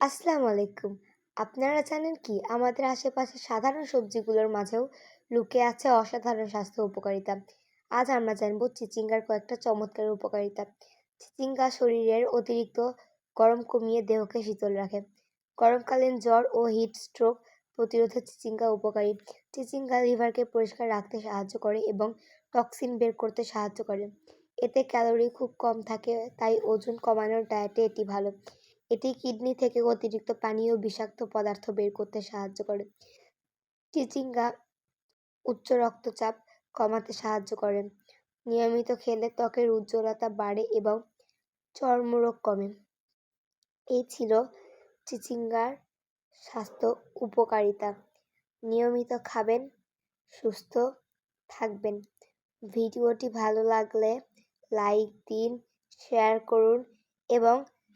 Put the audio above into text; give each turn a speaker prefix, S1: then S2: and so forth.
S1: আসসালামু আলাইকুম। আপনারা জানেন কি, আমাদের আশেপাশে সাধারণ সবজিগুলোর মাঝেও লুকে আছে অসাধারণ স্বাস্থ্য উপকারিতা। আজ আমরা জানব চিচিঙ্গার কয়েকটা চমৎকার উপকারিতা। চিচিঙ্গা শরীরের অতিরিক্ত গরম কমিয়ে দেহকে শীতল রাখে। গরমকালীন জ্বর ও হিট স্ট্রোক প্রতিরোধে চিচিঙ্গা উপকারী। চিচিঙ্গা লিভারকে পরিষ্কার রাখতে সাহায্য করে এবং টক্সিন বের করতে সাহায্য করে। এতে ক্যালোরি খুব কম থাকে, তাই ওজন কমানোর ডায়েটে এটি ভালো। এটি কিডনি থেকে অতিরিক্ত পানি ও বিষাক্ত পদার্থ বের করতে সাহায্য করে। চিচিঙ্গা উচ্চ রক্তচাপ কমাতে সাহায্য করে। নিয়মিত খেলে ত্বকের উজ্জ্বলতা বাড়ে এবং চর্মরোগ কমে। এই ছিল চিচিঙ্গার স্বাস্থ্য উপকারিতা। নিয়মিত খাবেন, সুস্থ থাকবেন। ভিডিওটি ভালো লাগলে লাইক দিন, শেয়ার করুন এবং